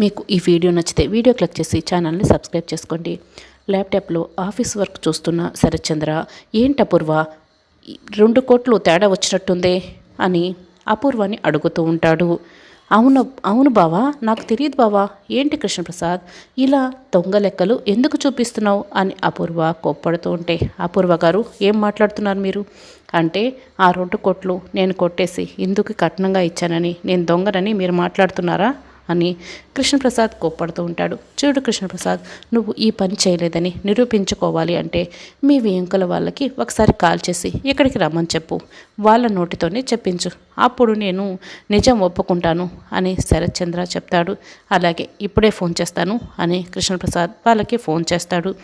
మీకు ఈ వీడియో నచ్చితే వీడియో క్లిక్ చేసి ఛానల్ని సబ్స్క్రైబ్ చేసుకోండి. ల్యాప్టాప్లో ఆఫీస్ వర్క్ చూస్తున్న శరత్చంద్ర ఏంటి అపూర్వ? రెండు కోట్లు తేడా వచ్చినట్టుందే? అని అపూర్వని అడుగుతూ ఉంటాడు. అవును అవును బావా నాకు తెలియదు బావా. ఏంటి కృష్ణప్రసాద్? ఇలా దొంగ లెక్కలు ఎందుకు చూపిస్తున్నావు? అని అపూర్వ కోప్పడుతూ ఉంటే అపూర్వ గారు ఏం మాట్లాడుతున్నారు మీరు? అంటే ఆ రెండు కోట్లు నేను కొట్టేసి ఇందుకు కట్నంగా ఇచ్చానని. నేను దొంగనని మీరు మాట్లాడుతున్నారా? అని కృష్ణప్రసాద్ కోప్పడుతూ ఉంటాడు. చూడు కృష్ణప్రసాద్ నువ్వు ఈ పని చేయలేదని నిరూపించుకోవాలి అంటే మీ వెంకల వాళ్ళకి ఒకసారి కాల్ చేసి ఇక్కడికి రమ్మని చెప్పు. వాళ్ళ నోటితోనే చెప్పించు. అప్పుడు నేను నిజం ఒప్పుకుంటాను అని శరత్చంద్ర చెప్తాడు. అలాగే ఇప్పుడే ఫోన్ చేస్తాను అని కృష్ణప్రసాద్ వాళ్ళకి ఫోన్ చేస్తాడు.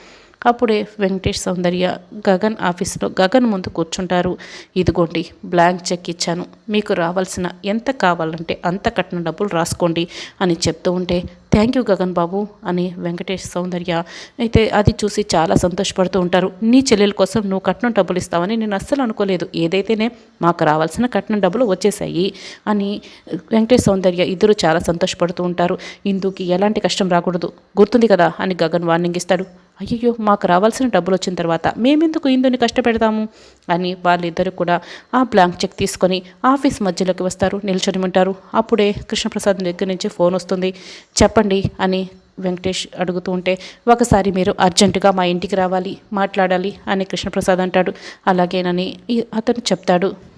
అప్పుడే వెంకటేష్ సౌందర్య గగన్ ఆఫీస్లో గగన్ ముందు కూర్చుంటారు. ఇదిగోండి బ్లాంక్ చెక్ ఇచ్చాను. మీకు రావాల్సిన ఎంత కావాలంటే అంత కట్టిన డబ్బులు రాసుకోండి అని చెప్తూ ఉంటే థ్యాంక్ యూ గగన్ బాబు అని వెంకటేష్ సౌందర్య. అయితే అది చూసి చాలా సంతోషపడుతూ ఉంటారు. నీ చెల్లెల కోసం నువ్వు కట్నం డబ్బులు ఇస్తావని నేను అస్సలు అనుకోలేదు. ఏదైతేనే మాకు రావాల్సిన కట్నం డబ్బులు వచ్చేసాయి అని వెంకటేష్ సౌందర్య ఇద్దరు చాలా సంతోషపడుతూ ఉంటారు. ఇందుకి ఎలాంటి కష్టం రాకూడదు. గుర్తుంది కదా అని గగన్ వార్నింగ్ ఇస్తాడు. అయ్యయ్యో మాకు రావాల్సిన డబ్బులు వచ్చిన తర్వాత మేమెందుకు ఇందుని కష్టపెడతాము? అని వాళ్ళిద్దరూ కూడా ఆ బ్లాంక్ చెక్ తీసుకొని ఆఫీస్ మధ్యలోకి వస్తారు. నిల్చొని ఉంటారు. అప్పుడే కృష్ణప్రసాద్ దగ్గర నుంచి ఫోన్ వస్తుంది. చెప్పండి అని వెంకటేష్ అడుగుతూ ఉంటే ఒకసారి మీరు అర్జెంటుగా మా ఇంటికి రావాలి మాట్లాడాలి అని కృష్ణప్రసాద్ అంటాడు. అలాగేనని అతను చెప్తాడు.